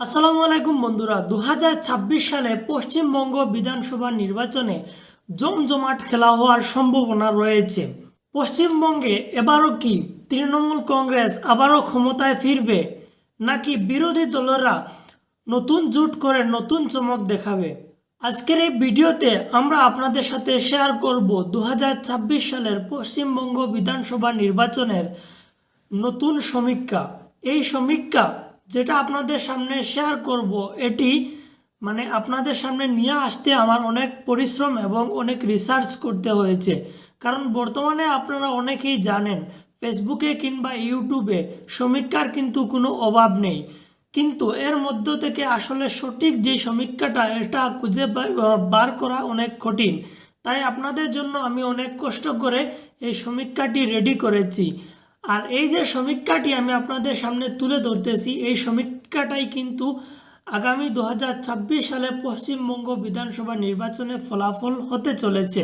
আসসালামু আলাইকুম বন্ধুরা। দু হাজার ছাব্বিশ সালে পশ্চিমবঙ্গ বিধানসভা নির্বাচনে জমজমাট খেলা হওয়ার সম্ভাবনা রয়েছে। পশ্চিমবঙ্গে এবারও কি তৃণমূল কংগ্রেস আবারও ক্ষমতায় ফিরবে, নাকি বিরোধী দলেরা নতুন জুট করে নতুন চমক দেখাবে? আজকের এই ভিডিওতে আমরা আপনাদের সাথে শেয়ার করব দু হাজার ছাব্বিশ সালের পশ্চিমবঙ্গ বিধানসভা নির্বাচনের নতুন সমীক্ষা। এই সমীক্ষা যেটা আপনাদের সামনে শেয়ার করব, এটি মানে আপনাদের সামনে নিয়ে আসতে আমার অনেক পরিশ্রম এবং অনেক রিসার্চ করতে হয়েছে। কারণ বর্তমানে আপনারা অনেকেই জানেন ফেসবুকে কিংবা ইউটিউবে সমীক্ষার কিন্তু কোনো অভাব নেই। কিন্তু এর মধ্য থেকে আসলে সঠিক যে সমীক্ষাটা, এটা খুঁজে বার করা অনেক কঠিন। তাই আপনাদের জন্য আমি অনেক কষ্ট করে এই সমীক্ষাটি রেডি করেছি। আর এই যে সমীক্ষাটি আমি আপনাদের সামনে তুলে ধরতেছি, এই সমীক্ষাটাই কিন্তু আগামী দু হাজার ছাব্বিশ সালে পশ্চিমবঙ্গ বিধানসভা নির্বাচনে ফলাফল হতে চলেছে।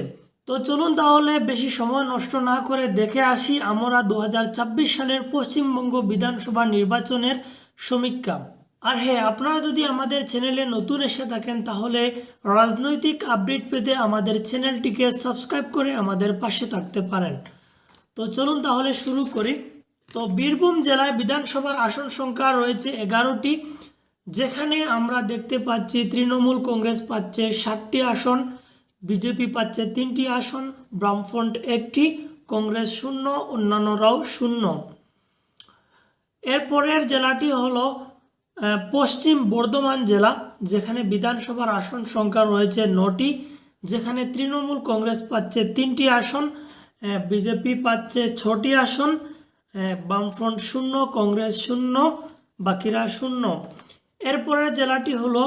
তো চলুন তাহলে বেশি সময় নষ্ট না করে দেখে আসি আমরা দু হাজার ছাব্বিশ সালের পশ্চিমবঙ্গ বিধানসভা নির্বাচনের সমীক্ষা। আর হ্যাঁ আপনারা যদি আমাদের চ্যানেলে নতুন এসে থাকেন, তাহলে রাজনৈতিক আপডেট পেতে আমাদের চ্যানেলটিকে সাবস্ক্রাইব করে আমাদের পাশে থাকতে পারেন। তো চলুন তাহলে শুরু করি। তো বীরভূম জেলায় বিধানসভার আসন সংখ্যা রয়েছে এগারোটি, যেখানে আমরা দেখতে পাচ্ছি তৃণমূল কংগ্রেস পাচ্ছে ষাটটি আসন, বিজেপি পাচ্ছে তিনটি আসন, বামফ্রন্ট একটি, কংগ্রেস শূন্য, অন্যান্যরাও শূন্য। এরপরের জেলাটি হলো পশ্চিম বর্ধমান জেলা, যেখানে বিধানসভার আসন সংখ্যা রয়েছে নটি, যেখানে তৃণমূল কংগ্রেস পাচ্ছে তিনটি আসন বিজেপি পাচ্ছে ছটি আসন আহ, বামফ্রন্ট শূন্য কংগ্রেস শূন্য বাকিরা শূন্য। এরপরের জেলাটি হলো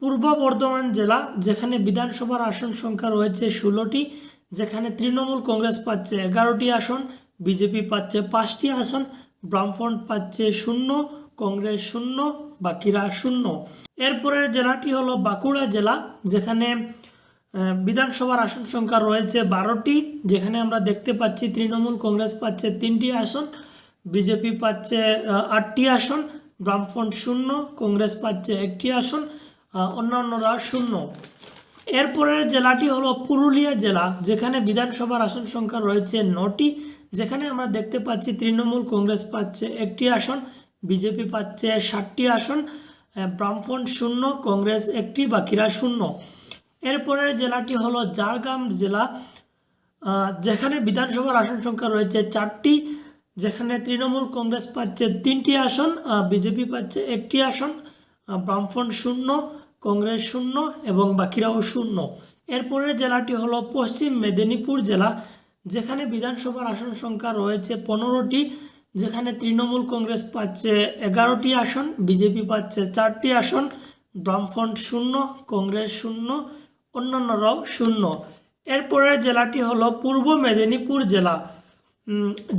পূর্ব বর্ধমান জেলা যেখানে বিধানসভার আসন সংখ্যা রয়েছে ষোলোটি যেখানে তৃণমূল কংগ্রেস পাচ্ছে এগারোটি আসন বিজেপি পাচ্ছে পাঁচটি আসন বামফ্রন্ট পাচ্ছে শূন্য কংগ্রেস শূন্য বাকিরা শূন্য। এরপরের জেলাটি হলো বাঁকুড়া জেলা যেখানে বিধানসভার আসন সংখ্যা রয়েছে বারোটি, যেখানে আমরা দেখতে পাচ্ছি তৃণমূল কংগ্রেস পাচ্ছে তিনটি আসন, বিজেপি পাচ্ছে আটটি আসন, বামফ্রন্ট শূন্য, কংগ্রেস পাচ্ছে একটি আসন অন্যান্যরা শূন্য। এরপরের জেলাটি হলো পুরুলিয়া জেলা, যেখানে বিধানসভার আসন সংখ্যা রয়েছে নটি, যেখানে আমরা দেখতে পাচ্ছি তৃণমূল কংগ্রেস পাচ্ছে একটি আসন, বিজেপি পাচ্ছে ষাটটি আসন বামফ্রন্ট শূন্য, কংগ্রেস একটি, বাকিরা শূন্য। এরপরের জেলাটি হলো ঝাড়গ্রাম জেলা যেখানে বিধানসভার আসন সংখ্যা রয়েছে চারটি, যেখানে তৃণমূল কংগ্রেস পাচ্ছে তিনটি আসন বিজেপি পাচ্ছে একটি আসন বামফ্রন্ট শূন্য, কংগ্রেস শূন্য এবং বাকিরাও শূন্য। এরপরের জেলাটি হলো পশ্চিম মেদিনীপুর জেলা, যেখানে বিধানসভার আসন সংখ্যা রয়েছে পনেরোটি, যেখানে তৃণমূল কংগ্রেস পাচ্ছে এগারোটি আসন, বিজেপি পাচ্ছে চারটি আসন, বামফ্রন্ট শূন্য, কংগ্রেস শূন্য অন্যান্যরাও শূন্য। এরপরের জেলাটি হলো পূর্ব মেদিনীপুর জেলা।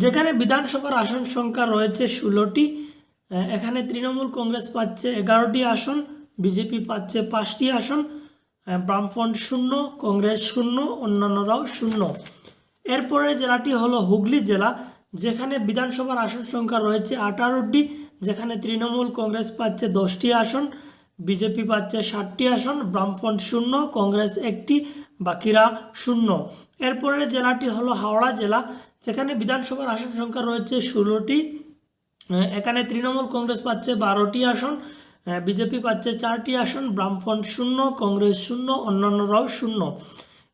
যেখানে বিধানসভার আসন সংখ্যা রয়েছে ষোলোটি এখানে তৃণমূল কংগ্রেস পাচ্ছে এগারোটি আসন, বিজেপি পাচ্ছে পাঁচটি আসন বামফ্রন্ট শূন্য, কংগ্রেস শূন্য, অন্যান্যরাও শূন্য। এরপরের জেলাটি হলো হুগলি জেলা, যেখানে বিধানসভার আসন সংখ্যা রয়েছে আঠারোটি, যেখানে তৃণমূল কংগ্রেস পাচ্ছে দশটি আসন বিজেপি পাচ্ছে ষাটটি আসন, বামফ্রন্ট শূন্য, কংগ্রেস একটি, বাকিরা শূন্য। এরপরের জেলাটি হলো হাওড়া জেলা, যেখানে বিধানসভার আসন সংখ্যা রয়েছে ষোলোটি। এখানে তৃণমূল কংগ্রেস পাচ্ছে বারোটি আসন বিজেপি পাচ্ছে চারটি আসন, বামফ্রন্ট শূন্য, কংগ্রেস শূন্য, অন্যান্যরাও শূন্য।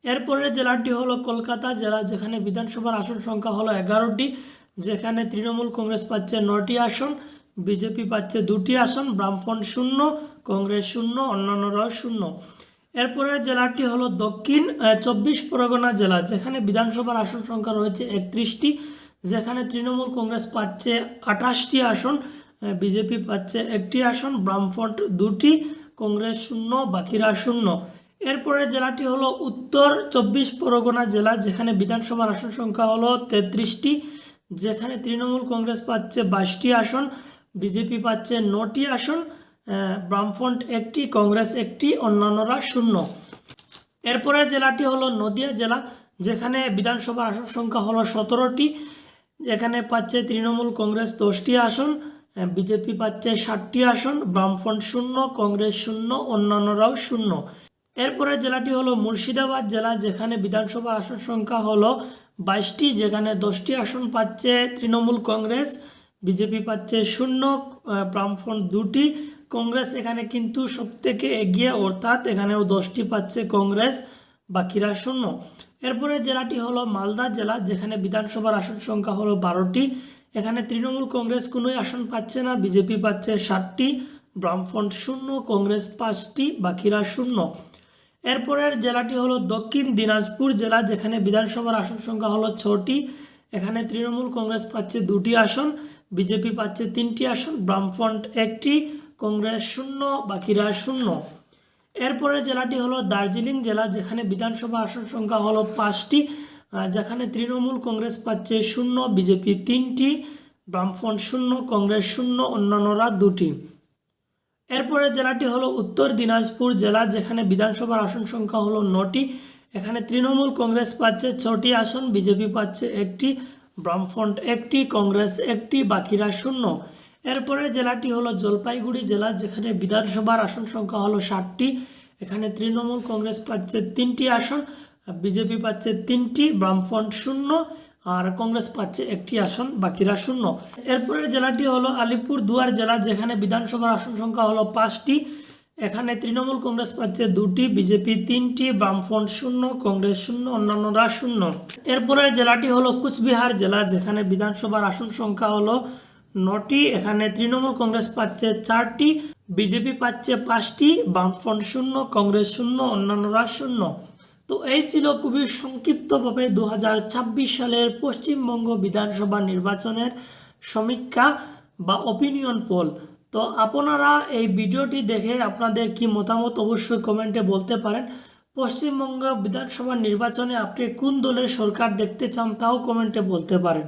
এরপরের জেলাটি হলো কলকাতা জেলা, যেখানে বিধানসভার আসন সংখ্যা হলো এগারোটি, যেখানে তৃণমূল কংগ্রেস পাচ্ছে নটি আসন, বিজেপি পাচ্ছে দুটি আসন, বামফ্রন্ট শূন্য কংগ্রেস শূন্য, অন্যান্যরাও শূন্য। এরপরের জেলাটি হলো দক্ষিণ চব্বিশ পরগনা জেলা, যেখানে বিধানসভার আসন সংখ্যা রয়েছে একত্রিশটি, যেখানে তৃণমূল কংগ্রেস পাচ্ছে আঠাশটি আসন বিজেপি পাচ্ছে একটি আসন, বামফ্রন্ট দুটি, কংগ্রেস শূন্য, বাকিরা শূন্য। এরপরে জেলাটি হলো উত্তর, চব্বিশ পরগনা জেলা, যেখানে বিধানসভার আসন সংখ্যা হলো তেত্রিশটি, যেখানে তৃণমূল কংগ্রেস পাচ্ছে বাইশটি আসন, বিজেপি পাচ্ছে নটি আসন বামফ্রন্ট একটি, কংগ্রেস একটি, অন্যান্যরা শূন্য। এরপরে জেলাটি হলো নদিয়া জেলা, যেখানে বিধানসভার আসন সংখ্যা হলো সতেরোটি। এখানে পাচ্ছে তৃণমূল কংগ্রেস দশটি আসন বিজেপি পাচ্ছে ষাটটি আসন, বামফ্রন্ট শূন্য, কংগ্রেস শূন্য, অন্যান্যরাও শূন্য। এরপরে জেলাটি হলো মুর্শিদাবাদ জেলা, যেখানে বিধানসভা আসন সংখ্যা হলো বাইশটি, যেখানে দশটি আসন পাচ্ছে তৃণমূল কংগ্রেস, বিজেপি পাচ্ছে শূন্য বামফ্রন্ট দুটি। কংগ্রেস এখানে কিন্তু সব থেকে এগিয়ে, অর্থাৎ এখানেও দশটি পাচ্ছে কংগ্রেস, বাকিরা শূন্য। এরপরে জেলাটি হলো মালদা জেলা, যেখানে বিধানসভার আসন সংখ্যা হলো বারোটি। এখানে তৃণমূল কংগ্রেস কোনোই আসন পাচ্ছে না, বিজেপি পাচ্ছে ষাটটি, বামফ্রন্ট শূন্য, কংগ্রেস পাঁচটি, বাকিরা শূন্য। এরপরের জেলাটি হলো দক্ষিণ দিনাজপুর জেলা, যেখানে বিধানসভার আসন সংখ্যা হলো ছটি। এখানে তৃণমূল কংগ্রেস পাচ্ছে দুটি আসন, বিজেপি পাচ্ছে তিনটি আসন, বামফ্রন্ট একটি কংগ্রেস শূন্য, বাকিরা শূন্য। এরপরে জেলাটি হলো দার্জিলিং জেলা, যেখানে বিধানসভা আসন সংখ্যা হলো পাঁচটি যেখানে তৃণমূল কংগ্রেস পাচ্ছে শূন্য, বিজেপি তিনটি, বামফ্রন্ট শূন্য, কংগ্রেস শূন্য, অন্যান্যরা দুটি। এরপরে জেলাটি হলো উত্তর দিনাজপুর জেলা, যেখানে বিধানসভার আসন সংখ্যা হলো নটি। এখানে তৃণমূল কংগ্রেস পাচ্ছে ছটি আসন, বিজেপি পাচ্ছে একটি, বামফ্রন্ট একটি, কংগ্রেস একটি, বাকিরা শূন্য। এরপরে জেলাটি হলো জলপাইগুড়ি জেলা, যেখানে বিধানসভার আসন সংখ্যা হলো ষাটটি। এখানে তৃণমূল কংগ্রেস পাচ্ছে তিনটি আসন, বিজেপি পাচ্ছে তিনটি, বামফ্রন্ট শূন্য, আর কংগ্রেস পাচ্ছে একটি আসন, বাকিরা শূন্য। এরপরের জেলাটি হলো আলিপুর দুয়ার জেলা, যেখানে বিধানসভার আসন সংখ্যা হলো পাঁচটি। এখানে তৃণমূল কংগ্রেস পাচ্ছে দুটি, বিজেপি তিনটি, বামফ্রন্ট শূন্য, কংগ্রেস শূন্য, অন্যান্যরা শূন্য। এরপরের জেলাটি হলো কুচবিহার জেলা, যেখানে বিধানসভার আসন সংখ্যা হলো নটি, এখানে তৃণমূল কংগ্রেস পাচ্ছে চারটি, বিজেপি পাচ্ছে পাঁচটি, বামফ্রন্ট শূন্য, কংগ্রেস শূন্য, অন্যান্যরা শূন্য। তো এই ছিল খুবই সংক্ষিপ্তভাবে দু হাজার ছাব্বিশ সালের পশ্চিমবঙ্গ বিধানসভা নির্বাচনের সমীক্ষা বা অপিনিয়ন পোল তো আপনারা এই ভিডিওটি দেখে আপনাদের কি মতামত অবশ্যই কমেন্টে বলতে পারেন। পশ্চিমবঙ্গ বিধানসভা নির্বাচনে আপনি কোন দলের সরকার দেখতে চান তাও কমেন্টে বলতে পারেন।